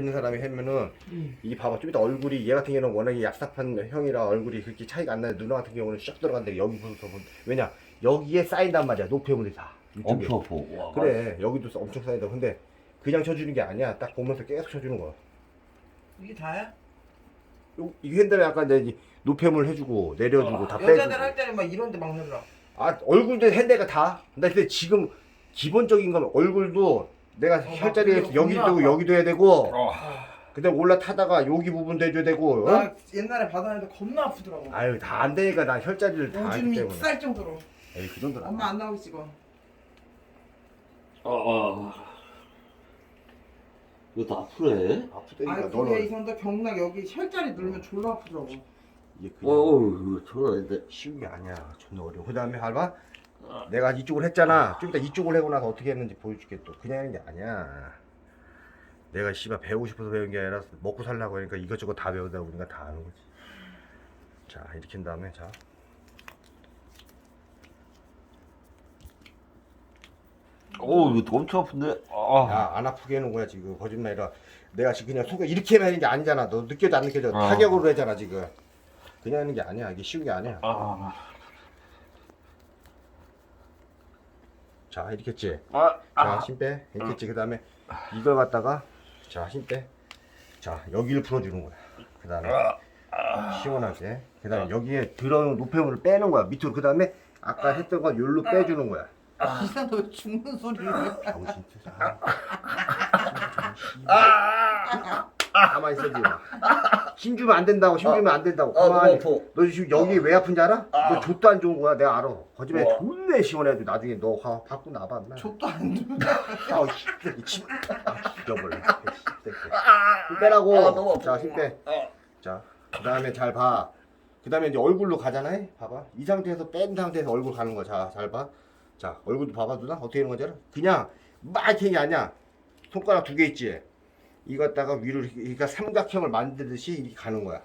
있는 사람이 하면은 응. 이게 봐봐 좀 이따 얼굴이 얘 같은 경우는 워낙에 얍삽한 형이라 얼굴이 그렇게 차이가 안 나요 누나 같은 경우는 쫙 들어간데 여기 부터 보면 왜냐 여기에 쌓인단 말이야 노폐물이 다 이쪽에. 엄청 아파. 와, 그래 여기도 써- 엄청 쌓인다 근데 그냥 쳐주는 게 아니야 딱 보면서 계속 쳐주는 거야 이게 다야? 요- 이 핸들에 약간 이제 이 노폐물 해주고 내려주고 다 여자들 빼주고 할 때는 막 이런데 막 눌러. 아 얼굴도 핸드가 다 근데 지금 기본적인 건 얼굴도 내가 어, 혈자리 막 여기도 겁나 되고. 여기도 해야 되고 어. 근데 올라타다가 여기 부분도 해줘야 되고 어? 나 옛날에 받았는데 겁나 아프더라고. 아유 다 안 되니까 나 혈자리를 다 하기 오줌이 때문에 쌀 정도로. 에이 그 정도는 안 엄마 안 나오게 찍어. 아, 아. 이거 다 아프네. 아프다니까 아니 그게 너는 이선도 경락 여기 혈자리 누르면 졸라 아프더라고. 이게 어, 그냥 어, 이거 저런 애들. 쉬운 게 아니야 존나 어려워 그 다음에 봐봐 내가 이쪽을 했잖아 좀 이따 이쪽을 하고 나서 어떻게 했는지 보여줄게 또 그냥 하는 게 아니야 내가 씨발 배우고 싶어서 배운 게 아니라 먹고 살라고 하니까 이것저것 다 배우다 보니까 다 아는 거지 자 이렇게 한 다음에 자 어, 이거 엄청 아픈데. 아. 야, 안 아프게 해놓은 거야, 지금. 거짓말이라. 내가 지금 그냥 속에 이렇게 하는 게 아니잖아. 너 느껴져, 안 느껴져? 어. 타격으로 하잖아, 지금. 그냥 하는 게 아니야. 이게 쉬운 게 아니야. 아. 자, 이렇게 했지. 아. 자, 아. 힘 빼. 이렇게 했지. 그 다음에 이걸 갖다가, 자, 힘 빼. 자, 여기를 풀어주는 거야. 그 다음에 시원하게. 그 다음에 여기에 들어오는 노폐물을 빼는 거야. 밑으로. 그 다음에 아까 했던 거 여기로 빼주는 거야. 이선 너 죽는 소리를 해. 병신 투사. 가만히 있어지 마. 힘 주면 안 된다고, 힘 주면 안 된다고. 아, 가만히. 너무 아파. 너 지금 여기 왜 아픈지 알아? 너 족도 안 좋은 거야, 내가 알아. 거짓말 우와. 존내 시원해도 나중에 너 화, 받고 나봐, 인마. 족도 안 돼. 아우, 씨, 침. 아, 죽여버려. 힘 빼라고. 아, 너무 아파. 자, 힘 빼. 아. 자, 그 다음에 잘 봐. 그 다음에 이제 얼굴로 가잖아. 봐봐. 이 상태에서 뺀 상태에서 얼굴 가는 거. 자, 잘 봐. 자, 얼굴도 봐봐, 누나. 어떻게 하는 건지 알아? 그냥 막 이렇게 게 아니야. 손가락 두 개 있지? 이거다가 위로, 그러니까 삼각형을 만들듯이 이렇게 가는 거야.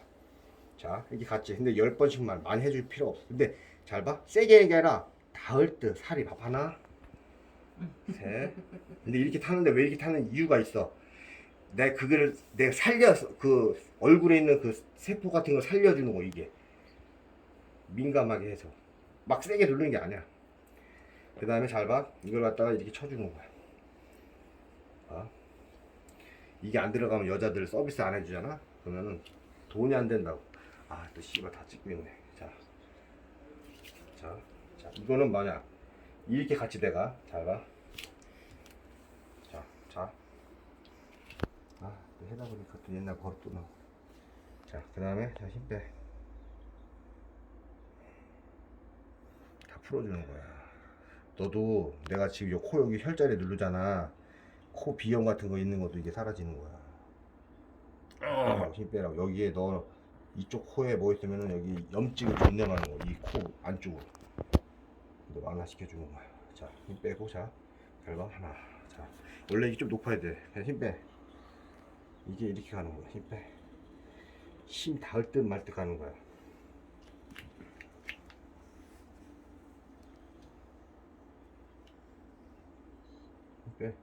자, 이렇게 갔지. 근데 열 번씩만 많이 해줄 필요 없어. 근데 잘 봐. 세게 아니라 닿을 듯 살이 봐. 하나, 셋. 근데 이렇게 타는데 왜 이렇게 타는 이유가 있어. 내가 그거를 내가 살려서 그 얼굴에 있는 그 세포 같은 걸 살려주는 거 이게 민감하게 해서 막 세게 누르는 게 아니야. 그 다음에 잘 봐. 이걸 갖다가 이렇게 쳐주는 거야. 봐. 이게 안 들어가면 여자들 서비스 안 해주잖아. 그러면은 돈이 안 된다고. 아, 또 씨발 다 찍고 있네. 자, 자, 자, 이거는 뭐냐? 이렇게 같이 내가 잘 봐. 자, 자. 아, 또 해다 보니까 또 옛날 버릇도 나고. 자, 그 다음에 자, 힘 빼. 다 풀어주는 거야. 너도 내가 지금 요 코 여기 혈자리 누르잖아. 코 비염 같은 거 있는 것도 이게 사라지는 거야. 어, 힘 빼라고. 여기에 너 이쪽 코에 뭐 있으면은 여기 염증이 존내 많은 거. 이 코 안쪽으로. 너 완화시켜 주는 거야. 자, 힘 빼고, 자. 잘 봐. 하나. 자. 원래 이게 좀 높아야 돼. 그냥 힘 빼. 이게 이렇게 가는 거야. 힘 빼. 힘 닿을 듯 말 듯 가는 거야. 힘 빼.